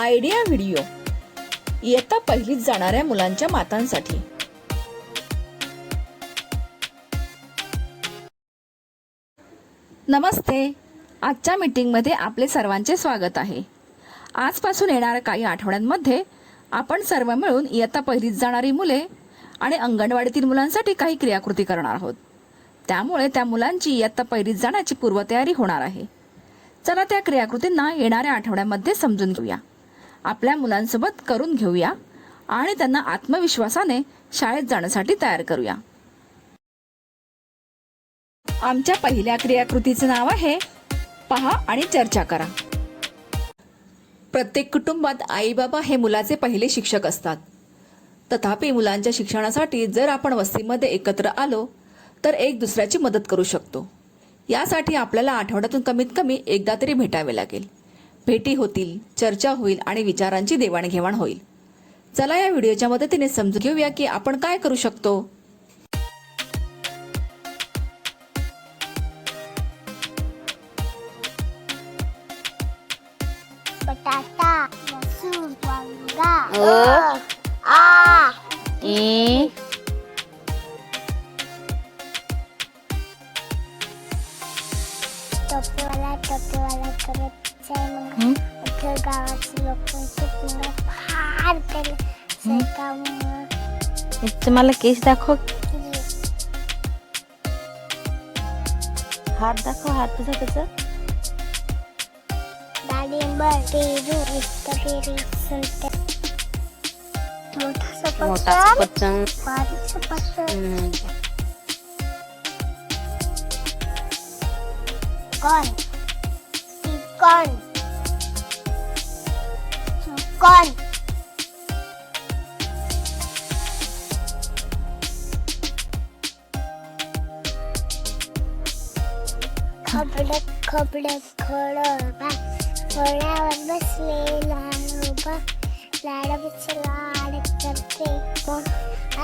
Idea video. इयत्ता पहिलीत जाणाऱ्या मुलांच्या मातांसाठी. नमस्ते. आजच्या मीटिंगमध्ये आपले सर्वांचे स्वागत आहे. आजपासून येणाऱ्या काही आठवड्यांमध्ये आपण सर्व मिळून इयत्ता पहिलीत जाणारी मुले आणि अंगणवाडीतील मुलांसाठी काही क्रियाकृती करणार आहोत. त्यामुळे त्या मुलांची इयत्ता पहिलीत जाण्याची पूर्वतयारी होणार आहे. चला त्या क्रियाकृतींना येणाऱ्या आठवड्यामध्ये समजून घेऊया. आपल्या मुलांसोबत करून घेऊया आणि त्यांना आत्मविश्वासाने शाळेत जाण्यासाठी तयार करूया. आमच्या पहिल्या क्रियाकृतीचे नाव आहे पहा आणि चर्चा करा. प्रत्येक कुटुंबात आई बाबा हे मुलाचे पहिले शिक्षक असतात. तथापि मुलांच्या शिक्षणासाठी जर आपण वस्तीमध्ये एकत्र आलो तर एक दुसऱ्याची मदत करू शकतो. यासाठी आपल्याला आठवड्यातून कमीत कमी एकदा तरी भेटावे लागेल. भेटी होतील चर्चा होईल आणि विचारांची देवाणघेवाण होईल. चला या व्हिडिओच्या मदतीने समजून घेऊया की आपण काय करू शकतो. बटाटा लसूण वांगा. आ. ई टोपीवाला टोपीवाला करत जाय मग इथं गावाची लोकांची पुन्हा फार मला केस दाखव. हात दाखव हात तुझा डाळिंब पेरू संत्रा मोठा मोठा सफरचंद. सफरचंद बारीक सफरचंद. हम्म. स्वीट कॉर्न कॉर्न खबडक खबडक खडोबा घोड्यावर बसलेला उभा लाडाचे लाड करते. मग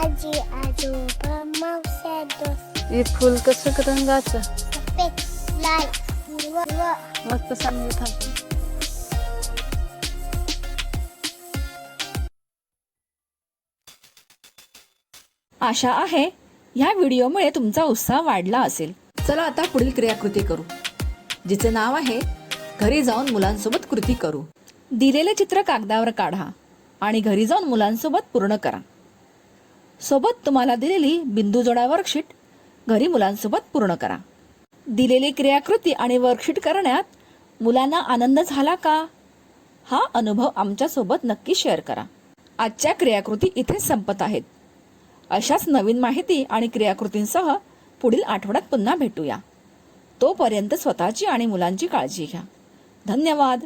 आजी आजोबा मावश्या दोस्त हे फुल कसं रंगाचं? सफेद लाल. मस्त सांगू थांब. आशा आहे ह्या व्हिडिओमुळे तुमचा उत्साह वाढला असेल. चला आता पुढील क्रियाकृती करू. जिचे नाव आहे घरी जाऊन मुलांसोबत कृती करू. दिलेले चित्र कागदावर काढा आणि घरी जाऊन मुलांसोबत पूर्ण करा. सोबत तुम्हाला दिलेली बिंदू जोडा वर्कशीट घरी मुलांसोबत पूर्ण करा. दिलेली क्रियाकृती आणि वर्कशीट करण्यात मुलांना आनंद झाला का? हा अनुभव आमच्यासोबत नक्की शेअर करा. आजच्या क्रियाकृती इथे संपत आहेत. अशाच नवीन माहिती आणि क्रियाकृतींसह पुढील आठवड्यात पुन्हा भेटूया. तोपर्यंत स्वतःची आणि मुलांची काळजी घ्या. धन्यवाद.